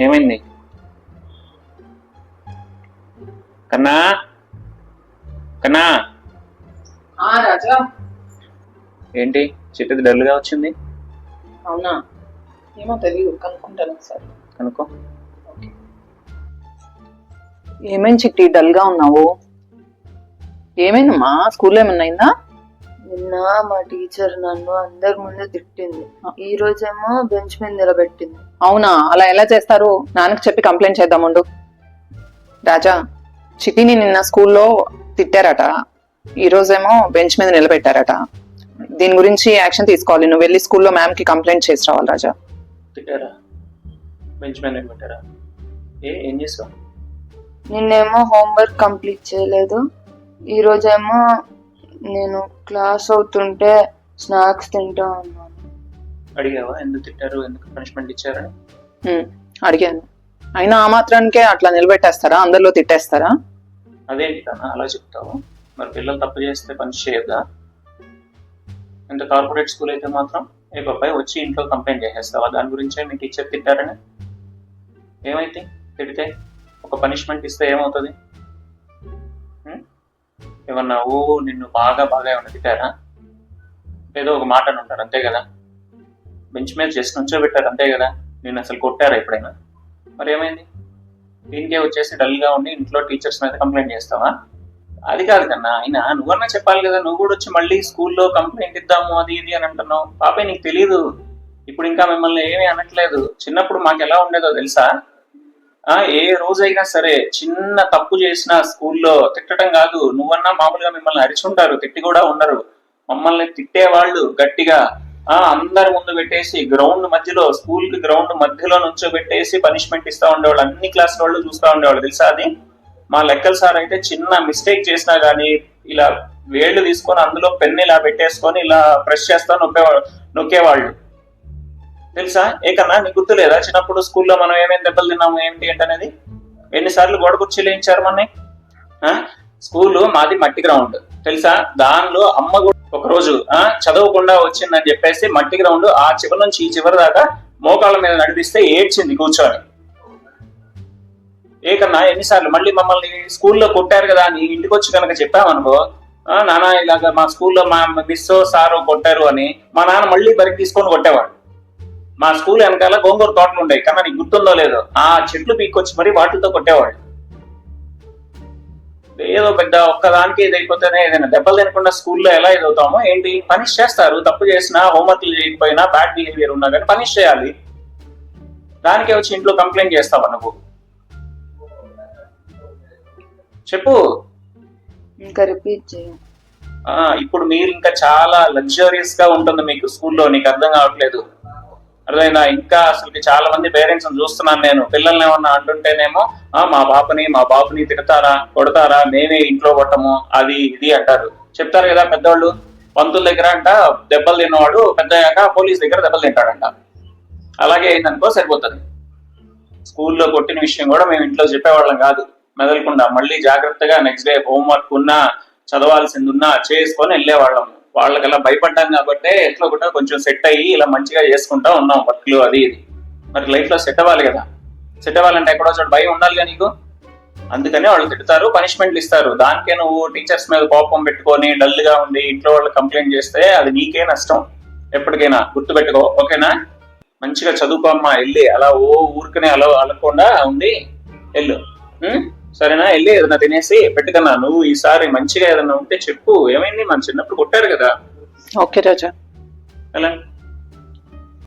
ఏమైంది? కన్నా? కన్నా? ఆ రాజా. ఏంటి? చిట్టది డల్గా వచ్చింది? అవునా? ఏమో తెలియదు కనుక్కుంటాను ఒకసారి. కనుక్కో. ఏమైంది చిట్టి డల్గా ఉన్నావు? ఏమైందమ్మా? స్కూల్లో ఏమన్నా అయిందా? నిన్న మా టీచర్ నన్ను అందరి ముందు తిట్టింది. ఈ రోజేమో బెంచ్ మీద నిలబెట్టింది. అవునా? అలా ఎలా చేస్తారు? నాన్నకి చెప్పి కంప్లైంట్ చేద్దాముండు రాజా చిట్టిని నిన్న స్కూల్లో తిట్టారట. ఈ రోజేమో బెంచ్ మీద నిలబెట్టారట. దీని గురించి యాక్షన్ తీసుకోవాలి. నువ్వు వెళ్ళి స్కూల్లో మ్యామ్కి కంప్లైంట్ చేసి రావాలి రాజా. తిట్టారా? బెంచ్ మీద పెట్టారా ఏ ఏం చేసావు? నిన్నేమో హోంవర్క్ కంప్లీట్ చేయలేదు. ఈ రోజేమో నేను క్లాస్ అవుతుంటే స్నాక్స్ తింటా ఉన్నాను అడిగావా? ఎందుకు తిట్టారు? ఎందుకు పనిష్మెంట్ ఇచ్చారని ఉమ్, అడిగాను. అయినా ఆ మాత్రానికే అట్లా నిలబెట్టేస్తారా? అందరిలో తిట్టేస్తారా? అదేంటి కన్నా అలా చెప్తావు? మరి పిల్లలు తప్పు చేస్తే పని చేయొద్దా? ఇంత కార్పొరేట్ స్కూల్ అయితే మాత్రం ఏ బాబాయ్ వచ్చి ఇంట్లో కంప్లైంట్ చేసేస్తావా? దాని గురించే మీ టీచర్ తిట్టారని? ఏమైతే? తిడితే? ఒక పనిష్మెంట్ ఇస్తే ఏమవుతుంది? ఏమన్నా ఓ నిన్ను బాగా బాగా ఏమన్నా తిట్టారా? ఏదో ఒక మాట అని ఉంటారు అంతే కదా? బెంచ్ మీద జస్ట్ నుంచోబెట్టారు అంతే కదా? నేను అసలు కొట్టారా ఎప్పుడైనా? మరి ఏమైంది? దీనికే వచ్చేసి డల్గా ఉండి ఇంట్లో టీచర్స్ మీద కంప్లైంట్ చేస్తావా? అది కాదు కన్నా అయినా నువ్వన్నా చెప్పాలి కదా నువ్వు కూడా వచ్చి మళ్ళీ స్కూల్లో కంప్లైంట్ ఇద్దాము అది ఇది అని అంటున్నావు. పాపే నీకు తెలియదు ఇప్పుడు ఇంకా మిమ్మల్ని ఏమీ అనట్లేదు. చిన్నప్పుడు మాకు ఎలా ఉండేదో తెలుసా? ఆ ఏ రోజైనా సరే చిన్న తప్పు చేసినా స్కూల్లో తిట్టడం కాదు. నువ్వన్నా మామూలుగా మిమ్మల్ని అరిచుంటారు తిట్టి కూడా ఉండరు. మమ్మల్ని తిట్టేవాళ్ళు గట్టిగా ఆ అందరి ముందు పెట్టేసి గ్రౌండ్ మధ్యలో స్కూల్కి గ్రౌండ్ మధ్యలో నుంచో పెట్టేసి పనిష్మెంట్ ఇస్తా ఉండేవాళ్ళు. అన్ని క్లాస్ వాళ్ళు చూస్తా ఉండేవాళ్ళు. తెలుసా అది? మా లెక్కల సార్ అయితే చిన్న మిస్టేక్ చేసినా గానీ ఇలా వేళ్ళు తీసుకొని అందులో పెన్ను ఇలా పెట్టేసుకొని ఇలా ప్రెస్ చేస్తా నొక్కేవాళ్ళు నొక్కేవాళ్ళు. తెలుసా? ఏకన్నా నీకు గుర్తులేదా? చిన్నప్పుడు స్కూల్లో మనం ఏమేమి దెబ్బలు తిన్నాము ఏంటి ఏంటనేది? ఎన్నిసార్లు గోడ కుర్చీలు వేయించారు మన స్కూల్ మాది మట్టి గ్రౌండ్. తెలుసా? దానిలో అమ్మ కూడా ఒక రోజు ఆ, చదవకుండా వచ్చిందని చెప్పేసి మట్టి గ్రౌండ్ ఆ చివరి నుంచి ఈ చివరి దాకా మోకాళ్ళ మీద నడిపిస్తే ఏడ్చింది కూర్చొని. ఏకన్నా ఎన్నిసార్లు? మళ్ళీ మమ్మల్ని స్కూల్లో కొట్టారు కదా అని ఇంటికి వచ్చి కనుక చెప్పామనుకో "ఆ, నాన్న ఇలాగ మా స్కూల్లో మా మిస్ సారు కొట్టారు అని మా నాన్న మళ్ళీ బరికి తీసుకొని కొట్టేవాడు. మా స్కూల్ వెనకాల గోంగూర తోటలు ఉండేవి కన్నా నీకు గుర్తుందో లేదో. ఆ చెట్లు పీక్కొచ్చి మరి వాటితో కొట్టేవాడు ఏదో పెద్ద ఒక్కదానికి ఇదైపోతేనే ఏదైనా దెబ్బలు తినకుండా స్కూల్లో ఎలా ఎదుగుతామో ఏంటి? పనిష్ చేస్తారు. తప్పు చేసినా హోంవర్క్లు చేయకపోయినా బ్యాడ్ బిహేవియర్ ఉన్నా కానీ పనిష్ చేయాలి. దానికే వచ్చి ఇంట్లో కంప్లైంట్ చేస్తావా నువ్వు చెప్పు. ఇంకా రిపీట్ చేయం. ఇప్పుడు మీరు ఇంకా చాలా లగ్జరియస్గా ఉంటుంది మీకు స్కూల్లో నీకు అర్థం కావట్లేదు. అర్థమైందా? ఇంకా అసలు చాలా మంది పేరెంట్స్ చూస్తున్నాను నేను. పిల్లల్ని ఏమన్నా అంటుంటేనేమో మా పాపని మా బాబుని తిడతారా కొడతారా మేమే ఇంట్లో కొట్టము అది ఇది అంటారు. చెప్తారు కదా పెద్దవాళ్ళు పంతుల దగ్గర అంట దెబ్బలు తిన్నవాడు పెద్దయ్యాక పోలీస్ దగ్గర దెబ్బలు తింటాడంట. అలాగే అయిందనుకో సరిపోతుంది. స్కూల్లో కొట్టిన విషయం కూడా మేము ఇంట్లో చెప్పేవాళ్ళం కాదు. మెదలకుండా మళ్ళీ జాగ్రత్తగా నెక్స్ట్ డే హోంవర్క్ ఉన్నా చదవాల్సింది ఉన్నా చేసుకొని వెళ్ళేవాళ్ళము. వాళ్ళకల్లా భయపడ్డాం కాబట్టి ఎట్లా కూడా కొంచెం సెట్ అయ్యి ఇలా మంచిగా చేసుకుంటా ఉన్నాం వర్క్లు అది ఇది. మరి లైఫ్లో సెట్ అవ్వాలి కదా. సెట్ అవ్వాలంటే ఎక్కడో చోట భయం ఉండాలిగా నీకు? అందుకని వాళ్ళు తిడతారు పనిష్మెంట్లు ఇస్తారు. దానికే నువ్వు టీచర్స్ మీద కోపం పెట్టుకొని డల్గా ఉండి ఇంట్లో వాళ్ళు కంప్లైంట్ చేస్తే అది నీకే నష్టం. ఎప్పటికైనా గుర్తుపెట్టుకో ఓకేనా? మంచిగా చదువుకో అమ్మా వెళ్ళి. అలా ఓ ఊరికనే అలా అలకుండా ఉండి వెళ్ళు. సరేనా? వెళ్ళి ఏదైనా తినేసి పెట్టుకన్నా నువ్వు ఈసారి మంచిగా ఏదైనా ఉంటే చెప్పు. ఏమైంది? మన చిన్నప్పుడు కొట్టారు కదా. ఓకే రాజా. ఎలా?